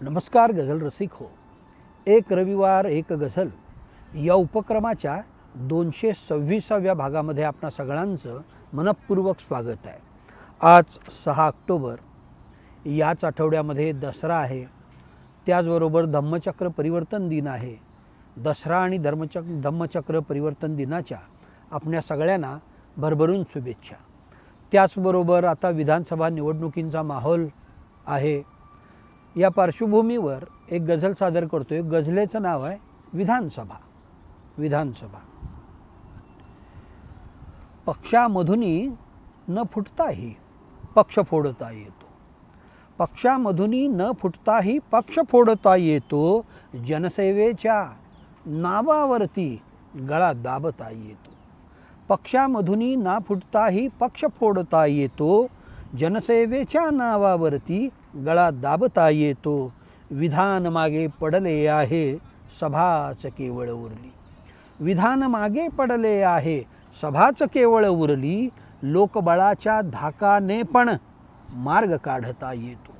नमस्कार गझल रसिक हो. एक रविवार एक गझल. या उपक्रमाच्या दोनशे सव्वीसाव्या भागामध्ये आपणा सगळ्यांचं मनपूर्वक स्वागत आहे. आज सहा ऑक्टोबर. याच आठवड्यामध्ये दसरा आहे. त्याचबरोबर धम्मचक्र परिवर्तन दिन आहे. दसरा आणि धर्मचक धम्मचक्र परिवर्तन दिनाच्या आपल्या सगळ्यांना भरभरून शुभेच्छा. त्याचबरोबर आता विधानसभा निवडणुकींचा माहोल आहे. या पार्श्वभूमीवर एक गझल सादर करतोय. गझलेचं नाव आहे विधानसभा. विधानसभा. पक्षामधूनही न फुटताही पक्ष फोडता येतो. पक्षामधूनही न फुटताही पक्ष फोडता येतो. जनसेवेच्या नावावरती गळा दाबता येतो. पक्षामधूनही ना फुटताही पक्ष फोडता येतो. जनसेवेच्या नावावरती गळा दाबता येतो. विधान मागे पडले आहे सभाच केवळ उरली. विधान मागे पडले आहे सभाच केवळ उरली. लोकबळाच्या धाकाने पण मार्ग काढता येतो.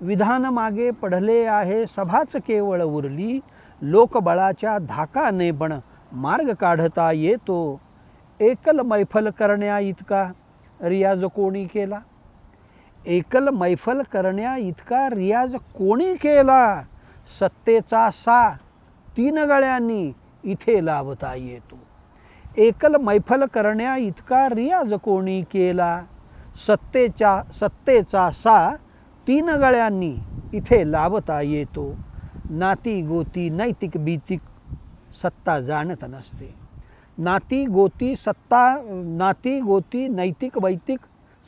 विधान मागे पडले आहे सभाच केवळ उरली. लोकबळाच्या धाकाने पण मार्ग काढता येतो. एकल मैफल करण्या इतका. रियाज कोणी केला? एकल मैफल करण्या इतका रियाज कोणी केला? सत्तेचा सा तीन गळ्यांनी इथे लावता येतो. एकल मैफल करण्या इतका रियाज कोणी केला? सत्तेच्या सत्तेचा सा तीन गळ्यांनी इथे लावता येतो. नाती गोती नैतिक बीतिक सत्ता जाणत नसते. नाती गोती सत्ता नाती गोती नैतिक वैतिक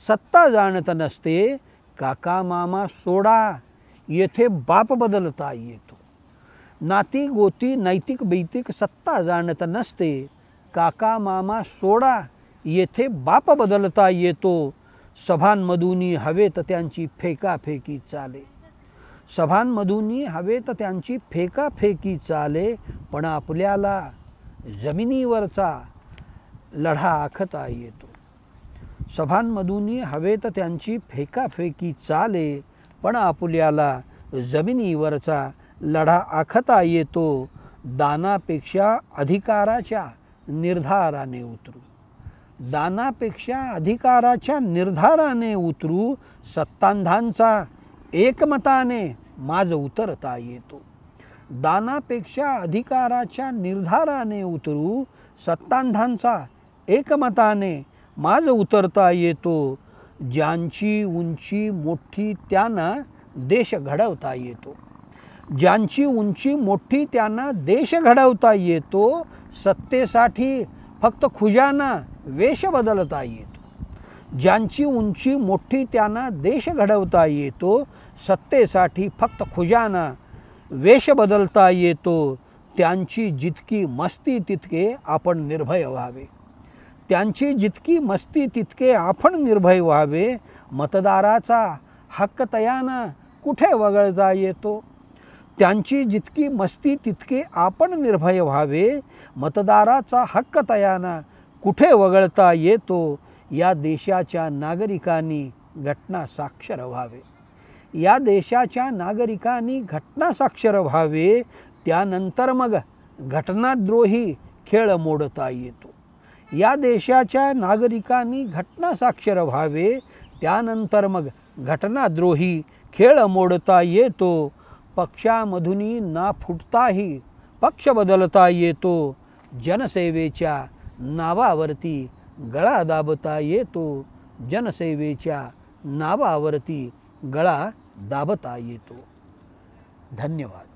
सत्ता जाणत नसते काका मामा सोडा येथे बाप बदलता येतो. नाती गोती नैतिक बैतिक सत्ता जाणत नसते काका मामा सोडा येथे बाप बदलता येतो. सभांमधूनही हवेत त्यांची फेकाफेकी चाले. सभांमधूनही हवेत त्यांची फेकाफेकी चाले पण आपल्याला जमिनीवरचा लढा आखता येतो. सभांमधूनही हवेत त्यांची फेकाफेकी चाले पण आपल्याला जमिनीवरचा लढा आखता येतो दानापेक्षा अधिकाराच्या निर्धाराने उतरू. दानापेक्षा अधिकाराच्या निर्धाराने उतरू सत्तांधांचा एकमताने माज उतरता येतो. दानापेक्षा अधिकाराच्या निर्धाराने उतरू सत्तांधांचा एकमताने माज उतरता येतो. ज्यांची उंची मोठी त्यांना देश घडवता येतो. ज्यांची उंची मोठी त्यांना देश घडवता येतो सत्तेसाठी फक्त खुजाना वेश बदलता येतो. ज्यांची उंची मोठी त्यांना देश घडवता येतो सत्तेसाठी फक्त खुजाना वेश बदलता येतो. त्यांची जितकी मस्ती तितके आपण निर्भय व्हावे. त्यांची जितकी मस्ती तितके आपण निर्भय व्हावे. मतदाराचा हक्कतयानं कुठे वगळता येतो? त्यांची जितकी मस्ती तितके आपण निर्भय व्हावे. मतदाराचा हक्कतयानं कुठे वगळता येतो? या देशाच्या नागरिकांनी घटना साक्षर व्हावे. या देशाच्या नागरिकांनी घटना साक्षर व्हावे. त्यानंतर मग घटनाद्रोही खेळ मोडता येतो. या देशाच्या नागरिकांनी घटना साक्षर व्हावे त्यानंतर मग घटनाद्रोही खेळ मोडता येतो. पक्षामधूनही ना फुटताही पक्ष बदलता येतो. जनसेवेच्या नावावरती गळा दाबता येतो. जनसेवेच्या नावावरती गळा दाबता येतो. धन्यवाद.